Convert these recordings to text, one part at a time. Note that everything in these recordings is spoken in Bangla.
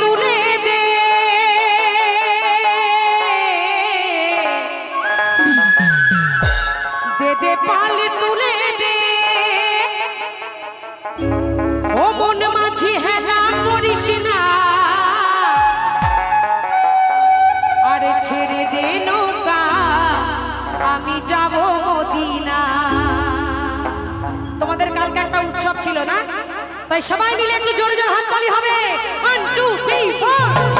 তুলে দে। দে দে পালি তুলে দে। ও মন আরে ছেড়ে দে নৌকা, আমি যাব মদিনা। তোমাদের কালকে একটা উৎসব ছিল না? তাই সবাই মিলে একটু জোরে জোরে হাততালি হবে। ওয়ান টু থ্রি ফোর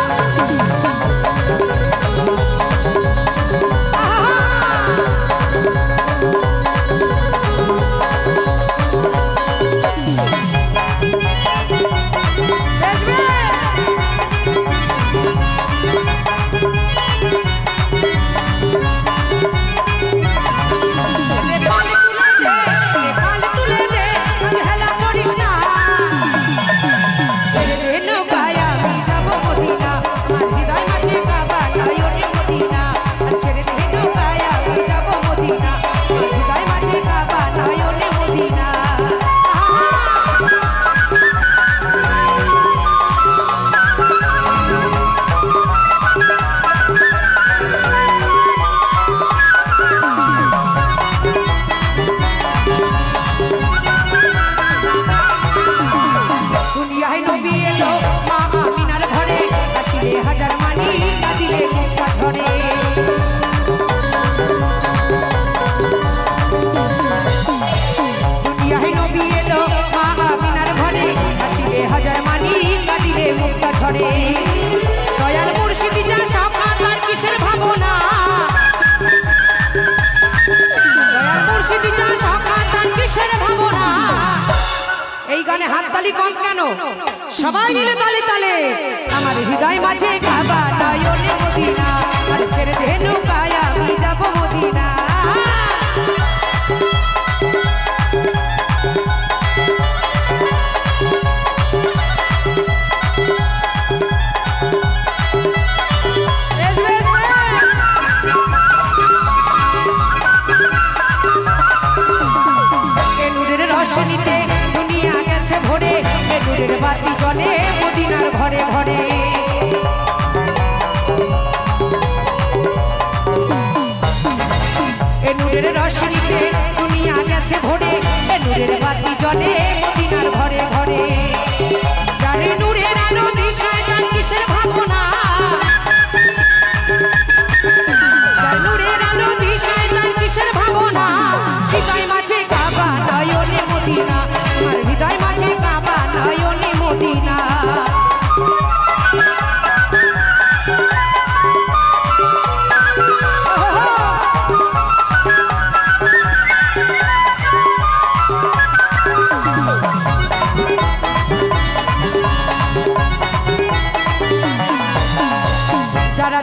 হাততালি কম কেন? সবাই মিলে তালে তালে। আমার হৃদয় মাঝে খাবা নয়নে মদিনা। আর ছেড়ে দে নৌকায় জলে মদিনার ঘরে ঘরে এ নূরের রশনিতে দুনিয়া গেছে ভরে এ নূরের বাতি জলে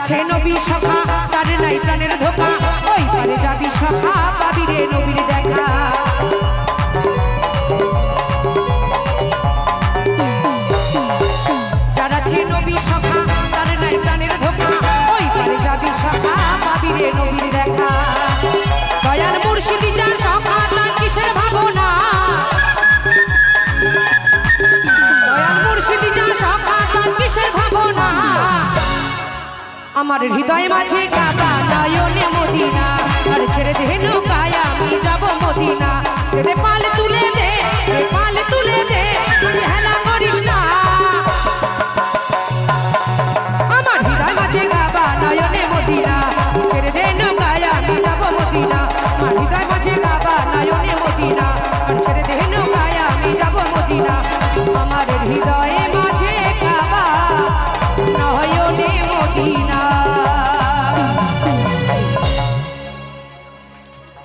যারা ছে নবী সখা, তার নাই প্রাণের ধোকা। ওই পারে যাবি সখা, পাবি রে নবীর দেখা। যারা ছে নবী সখা, তার নাই প্রাণের ধোকা। ওই পারে যাবি সখা, পাবি রে নবীর দেখা। দয়াল মুর্শিদি যার সখা, তার কিসের ভাবনা? আমার হৃদয় মাঝে কাবা গায়নে মদিনা। আর ছেড়ে দেহ নৌকায় আমি যাব মদিনা। পালে